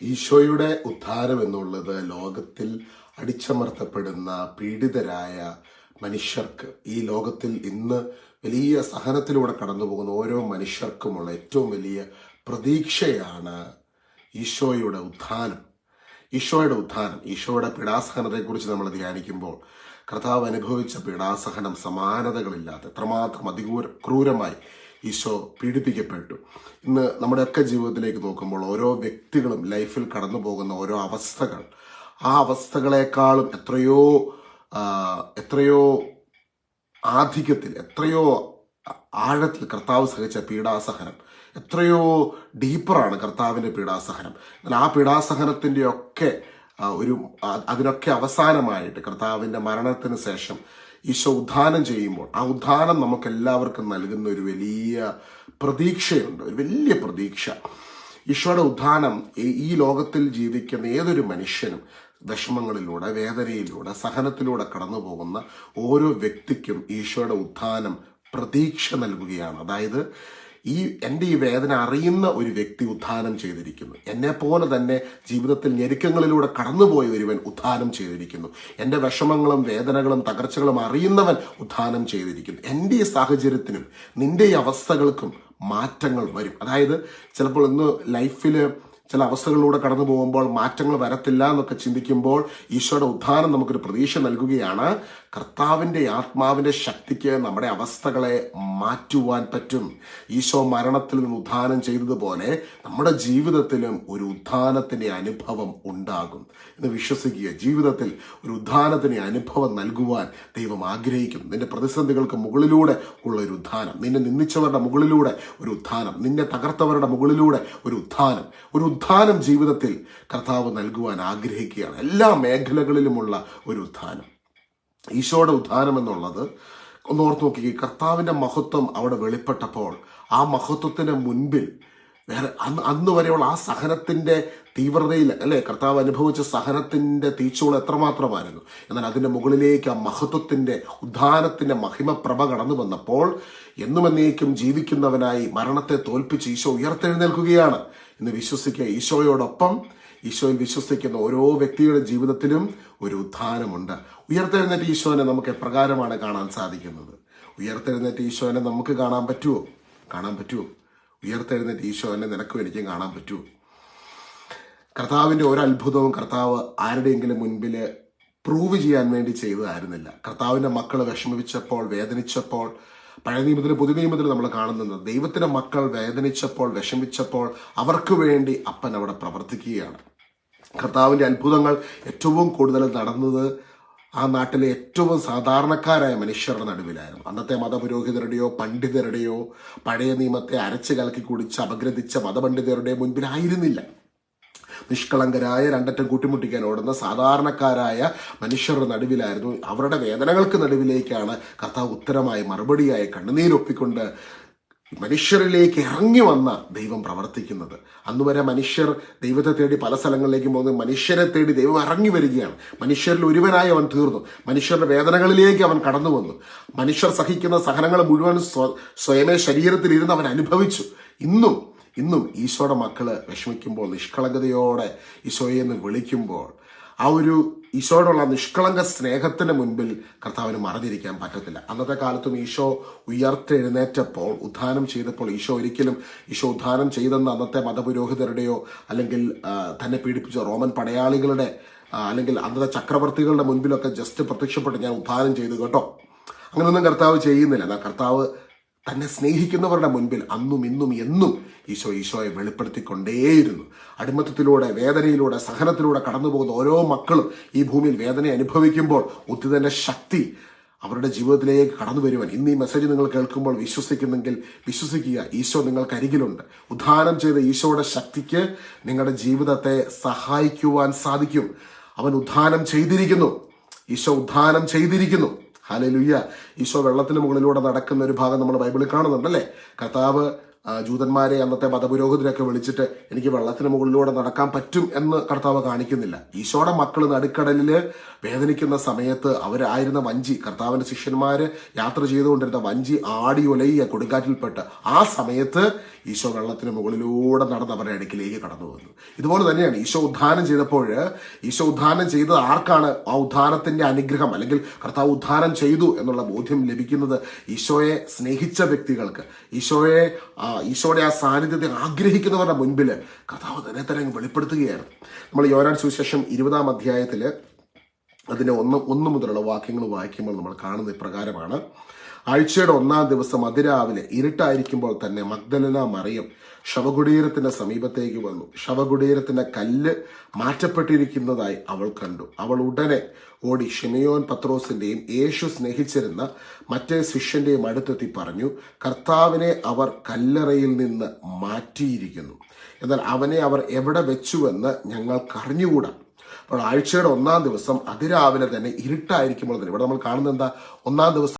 ഈശോയുടെ ഉദ്ധാരം എന്നുള്ളത് ലോകത്തിൽ അടിച്ചമർത്തപ്പെടുന്ന പീഡിതരായ മനുഷ്യർക്ക് ഈ ലോകത്തിൽ ഇന്ന് വലിയ സഹനത്തിലൂടെ കടന്നു പോകുന്ന ഓരോ മനുഷ്യർക്കുമുള്ള ഏറ്റവും വലിയ പ്രതീക്ഷയാണ് ഈശോയുടെ ഉത്ഥാനം ഈശോയുടെ ഉത്ഥാനം ഈശോയുടെ പീഡാസഹനത്തെക്കുറിച്ച് നമ്മൾ ധ്യാനിക്കുമ്പോൾ കർത്താവ് അനുഭവിച്ച പീഡാസഹനം സമാനതകളില്ലാതെ എത്രമാത്രം ക്രൂരമായി ഈശോ പീഡിപ്പിക്കപ്പെട്ടു. ഇന്ന് നമ്മുടെയൊക്കെ ജീവിതത്തിലേക്ക് നോക്കുമ്പോൾ ഓരോ വ്യക്തികളും ലൈഫിൽ കടന്നു പോകുന്ന ഓരോ അവസ്ഥകൾ ആ അവസ്ഥകളെക്കാളും എത്രയോ എത്രയോ ആധിക്യത്തിൽ എത്രയോ ആഴത്തിൽ കർത്താവ് സഹിച്ച പീഡാസഹനം എത്രയോ ഡീപ്പറാണ് കർത്താവിന്റെ പീഡാസഹനം. എന്നാൽ ആ പീഡാസഹനത്തിന്റെയൊക്കെ ഒരു അതിനൊക്കെ അവസാനമായിട്ട് കർത്താവിന്റെ മരണത്തിന് ശേഷം ഈശോ ഉദ്ധാനം ചെയ്യുമ്പോൾ ആ ഉദ്ധാനം നമുക്ക് എല്ലാവർക്കും നൽകുന്ന ഒരു വലിയ പ്രതീക്ഷയുണ്ട് ഒരു വലിയ പ്രതീക്ഷ. ഈശോയുടെ ഉദ്ധാനം ഈ- ലോകത്തിൽ ജീവിക്കുന്ന ഏതൊരു മനുഷ്യനും വിഷമങ്ങളിലൂടെ വേദനയിലൂടെ സഹനത്തിലൂടെ കടന്നു പോകുന്ന ഓരോ വ്യക്തിക്കും ഈശോയുടെ ഉദ്ധാനം പ്രതീക്ഷ നൽകുകയാണ്. അതായത് ഈ എന്റെ ഈ വേദന അറിയുന്ന ഒരു വ്യക്തി ഉദ്ധാനം ചെയ്തിരിക്കുന്നു. എന്നെ പോലെ തന്നെ ജീവിതത്തിൽ ഞെരുക്കങ്ങളിലൂടെ കടന്നുപോയ ഒരുവൻ ഉദ്ധാനം ചെയ്തിരിക്കുന്നു. എന്റെ വിഷമങ്ങളും വേദനകളും തകർച്ചകളും അറിയുന്നവൻ ഉദ്ധാനം ചെയ്തിരിക്കുന്നു. എന്റെ ഈ സാഹചര്യത്തിനും നിന്റെ ഈ അവസ്ഥകൾക്കും മാറ്റങ്ങൾ വരും. അതായത് ചിലപ്പോൾ ഇന്ന് ലൈഫിൽ ചില അവസ്ഥകളിലൂടെ കടന്നു പോകുമ്പോൾ മാറ്റങ്ങൾ വരത്തില്ല എന്നൊക്കെ ചിന്തിക്കുമ്പോൾ ഈശോയുടെ ഉദ്ധാനം നമുക്കൊരു പ്രതീക്ഷ നൽകുകയാണ്. കർത്താവിന്റെ ആത്മാവിന്റെ ശക്തിക്ക് നമ്മുടെ അവസ്ഥകളെ മാറ്റുവാൻ പറ്റും. ഈശോ മരണത്തിൽ നിന്ന് ഉദ്ധാനം ചെയ്തതുപോലെ നമ്മുടെ ജീവിതത്തിലും ഒരു ഉദ്ധാനത്തിന്റെ അനുഭവം ഉണ്ടാകും. എന്ന് വിശ്വസിക്കുക. ജീവിതത്തിൽ ഒരു ഉദ്ധാനത്തിന്റെ അനുഭവം നൽകുവാൻ ദൈവം ആഗ്രഹിക്കുന്നു. നിന്റെ പ്രതിസന്ധികൾക്ക് മുകളിലൂടെ ഉള്ള ഒരു ഉദ്ധാനം നിന്നെ നിന്ദിച്ചവരുടെ മുകളിലൂടെ ഒരു ഉദ്ധാനം നിന്നെ തകർത്തവരുടെ മുകളിലൂടെ ഒരു ഉദ്ധാനം. ഒരു ഉദ്ധാനം ജീവിതത്തിൽ കർത്താവ് നൽകുവാൻ ആഗ്രഹിക്കുകയാണ്. എല്ലാ മേഖലകളിലുമുള്ള ഒരു ഉദ്ധാനം. ഈശോയുടെ ഉദ്ധാനം എന്നുള്ളത് ഒന്ന് ഓർത്ത് നോക്കി കർത്താവിന്റെ മഹത്വം അവിടെ വെളിപ്പെട്ടപ്പോൾ ആ മഹത്വത്തിന് മുൻപിൽ വേറെ അന്ന് അന്ന് വരെയുള്ള ആ സഹനത്തിന്റെ തീവ്രതയിൽ അല്ലെ കർത്താവ് അനുഭവിച്ച സഹനത്തിന്റെ തീച്ചുകൾ എത്രമാത്രമായിരുന്നു. എന്നാൽ അതിന്റെ മുകളിലേക്ക് ആ മഹത്വത്തിന്റെ ഉദ്ധാനത്തിന്റെ മഹിമപ്രഭ കടന്നു വന്നപ്പോൾ എന്നും എന്നേക്കും ജീവിക്കുന്നവനായി മരണത്തെ തോൽപ്പിച്ച് ഈശോ ഉയർത്തെഴുന്നേൽക്കുകയാണ് എന്ന് വിശ്വസിക്കുക ഈശോയോടൊപ്പം. ഈശോയിൽ വിശ്വസിക്കുന്ന ഓരോ വ്യക്തിയുടെ ജീവിതത്തിലും ഒരു ഉത്ഥാനമുണ്ട് ഉയർത്തെഴുന്നേറ്റ് ഈശോനെ നമുക്ക് എപ്രകാരമാണ് കാണാൻ സാധിക്കുന്നത്? ഉയർത്തെഴുന്നേറ്റ് ഈശോനെ നമുക്ക് കാണാൻ പറ്റുമോ കാണാൻ പറ്റുമോ ഉയർത്തെഴുന്നേറ്റ് ഈശോനെ നിനക്കും എനിക്കും കാണാൻ പറ്റുമോ കർത്താവിന്റെ ഒരു അത്ഭുതവും കർത്താവ് ആരുടെയെങ്കിലും മുൻപിൽ പ്രൂവ് ചെയ്യാൻ വേണ്ടി ചെയ്തതായിരുന്നില്ല. കർത്താവിന്റെ മക്കൾ വിഷമിച്ചപ്പോൾ വേദനിച്ചപ്പോൾ പഴയ നിയമത്തിൽ പുതിയ നിയമത്തിൽ നമ്മൾ കാണുന്നത് ദൈവത്തിന്റെ മക്കൾ വേദനിച്ചപ്പോൾ വിഷമിച്ചപ്പോൾ അവർക്ക് വേണ്ടി അപ്പൻ അവിടെ പ്രവർത്തിക്കുകയാണ്. കർത്താവിന്റെ അത്ഭുതങ്ങൾ ഏറ്റവും കൂടുതൽ നടന്നത് ആ നാട്ടിലെ ഏറ്റവും സാധാരണക്കാരായ മനുഷ്യരുടെ നടുവിലായിരുന്നു. അന്നത്തെ മതപുരോഹിതരുടെയോ പണ്ഡിതരുടെയോ പഴയ നിയമത്തെ അരച്ചു കലക്കി കുടിച്ച് അപഗ്രഥിച്ച മതപണ്ഡിതരുടെ മുൻപിലായിരുന്നില്ല. നിഷ്കളങ്കരായ രണ്ടറ്റം കൂട്ടിമുട്ടിക്കാൻ ഓടുന്ന സാധാരണക്കാരായ മനുഷ്യരുടെ നടുവിലായിരുന്നു. അവരുടെ വേദനകൾക്ക് നടുവിലേക്കാണ് കഥ ഉത്തരമായി മറുപടിയായി കണ്ണുനീരൊപ്പിക്കൊണ്ട് മനുഷ്യരിലേക്ക് ഇറങ്ങി വന്ന ദൈവം പ്രവർത്തിക്കുന്നത്. അന്നുവരെ മനുഷ്യർ ദൈവത്തെ തേടി പല സ്ഥലങ്ങളിലേക്കും പോകുന്നത് മനുഷ്യരെ തേടി ദൈവം ഇറങ്ങി വരികയാണ്. മനുഷ്യരിൽ ഒരുവനായി അവൻ തീർന്നു. മനുഷ്യരുടെ വേദനകളിലേക്ക് അവൻ കടന്നു വന്നു. മനുഷ്യർ സഹിക്കുന്ന സഹനങ്ങൾ മുഴുവൻ സ്വ- സ്വയമേ ശരീരത്തിൽ ഇരുന്ന് അവൻ അനുഭവിച്ചു. ഇന്നും ഇന്നും ഈശോയുടെ മക്കൾ വിഷമിക്കുമ്പോൾ നിഷ്കളങ്കതയോടെ ഈശോയെ വിളിക്കുമ്പോൾ ആ ഒരു ഈശോയോടുള്ള നിഷ്കളങ്ക സ്നേഹത്തിന് മുൻപിൽ കർത്താവിന് മറഞ്ഞിരിക്കാൻ പറ്റത്തില്ല. അന്നത്തെ കാലത്തും ഈശോ ഉയർത്തെഴുന്നേറ്റപ്പോൾ ഉദ്ധാനം ചെയ്തപ്പോൾ ഈശോ ഒരിക്കലും ഈശോ ഉദ്ധാനം ചെയ്തെന്ന് അന്നത്തെ മതപുരോഹിതരുടെയോ അല്ലെങ്കിൽ തന്നെ പീഡിപ്പിച്ച റോമൻ പടയാളികളുടെ അല്ലെങ്കിൽ അന്നത്തെ ചക്രവർത്തികളുടെ മുൻപിലൊക്കെ ജസ്റ്റ് പ്രത്യക്ഷപ്പെട്ട് ഞാൻ ഉദ്ധാനം ചെയ്തു കേട്ടോ. അങ്ങനെയൊന്നും കർത്താവ് ചെയ്യുന്നില്ല. കർത്താവ് തന്നെ സ്നേഹിക്കുന്നവരുടെ മുൻപിൽ അന്നും ഇന്നും എന്നും ഈശോ ഈശോയെ വെളിപ്പെടുത്തിക്കൊണ്ടേയിരുന്നു. അടിമത്തത്തിലൂടെ വേദനയിലൂടെ സഹനത്തിലൂടെ കടന്നുപോകുന്ന ഓരോ മക്കളും ഈ ഭൂമിയിൽ വേദന അനുഭവിക്കുമ്പോൾ ഒത്തുതന്നെ ശക്തി അവരുടെ ജീവിതത്തിലേക്ക് കടന്നു വരുവാൻ. ഇന്ന് ഈ മെസ്സേജ് നിങ്ങൾ കേൾക്കുമ്പോൾ വിശ്വസിക്കുന്നെങ്കിൽ വിശ്വസിക്കുക ഈശോ നിങ്ങൾക്ക് അരികിലുണ്ട്. ഉദ്ധാനം ചെയ്ത ഈശോയുടെ ശക്തിക്ക് നിങ്ങളുടെ ജീവിതത്തെ സഹായിക്കുവാൻ സാധിക്കും. അവൻ ഉദ്ധാനം ചെയ്തിരിക്കുന്നു. ഈശോ ഉദ്ധാനം ചെയ്തിരിക്കുന്നു. ഹാലലുയ്യ ഈശോ വെള്ളത്തിന് മുകളിലൂടെ നടക്കുന്ന ഒരു ഭാഗം നമ്മൾ ബൈബിളിൽ കാണുന്നുണ്ടല്ലേ? കർത്താവ് ജൂതന്മാരെ അന്നത്തെ മതപുരോഹിതരൊക്കെ വിളിച്ചിട്ട് എനിക്ക് വെള്ളത്തിന് മുകളിലൂടെ നടക്കാൻ പറ്റും എന്ന് കർത്താവ് കാണിക്കുന്നില്ല. ഈശോടെ മക്കൾ നടുക്കടലിൽ വേദനിക്കുന്ന സമയത്ത് അവരായിരുന്ന വഞ്ചി കർത്താവിന്റെ ശിഷ്യന്മാര് യാത്ര ചെയ്തുകൊണ്ടിരുന്ന വഞ്ചി ആടി ഒലയ്യ കൊടുങ്കാറ്റിൽപ്പെട്ട്. ആ സമയത്ത് ഈശോ വെള്ളത്തിന് മുകളിലൂടെ നടന്ന് അവരുടെ അടുക്കിലേക്ക് കടന്നു വന്നു. ഇതുപോലെ തന്നെയാണ് ഈശോ ഉദ്ധാനം ചെയ്തപ്പോൾ ഈശോ ഉദ്ധാനം ചെയ്തത് ആർക്കാണ്? ആ ഉദ്ധാനത്തിന്റെ അനുഗ്രഹം അല്ലെങ്കിൽ കർത്താവ് ഉദ്ധാനം ചെയ്തു എന്നുള്ള ബോധ്യം ലഭിക്കുന്നത് ഈശോയെ സ്നേഹിച്ച വ്യക്തികൾക്ക് ഈശോയെ ഈശോയുടെ ആ സാന്നിധ്യത്തെ ആഗ്രഹിക്കുന്നവരുടെ മുൻപിൽ കഥാവ് തന്നെ തന്നെ വെളിപ്പെടുത്തുകയായിരുന്നു. നമ്മൾ യോനാൻ സുവിശേഷം ഇരുപതാം അധ്യായത്തിൽ അതിന്റെ ഒന്ന് ഒന്ന് മുതലുള്ള വാക്യങ്ങൾ വായിക്കുമ്പോൾ നമ്മൾ കാണുന്ന ഇപ്രകാരമാണ്. ആഴ്ചയുടെ ഒന്നാം ദിവസം അതിരാവിലെ ഇരുട്ടായിരിക്കുമ്പോൾ തന്നെ മഗ്ദലന മറിയം ശവകുടീരത്തിന്റെ സമീപത്തേക്ക് വന്നു. ശവകുടീരത്തിന്റെ കല്ല് മാറ്റപ്പെട്ടിരിക്കുന്നതായി അവൾ കണ്ടു. അവൾ ഉടനെ ഓടി ഷിമയോൻ പത്രോസിന്റെയും യേശു സ്നേഹിച്ചിരുന്ന മറ്റേ ശിഷ്യന്റെയും അടുത്തെത്തി പറഞ്ഞു കർത്താവിനെ അവർ കല്ലറയിൽ നിന്ന് മാറ്റിയിരിക്കുന്നു. എന്നാൽ അവനെ അവർ എവിടെ വെച്ചുവെന്ന് ഞങ്ങൾക്കറിഞ്ഞുകൂടാ. അപ്പോൾ ആഴ്ചയുടെ ഒന്നാം ദിവസം അതിരാവിലെ തന്നെ ഇരുട്ടായിരിക്കുമ്പോൾ തന്നെ ഇവിടെ നമ്മൾ കാണുന്നത് എന്താ? ഒന്നാം ദിവസം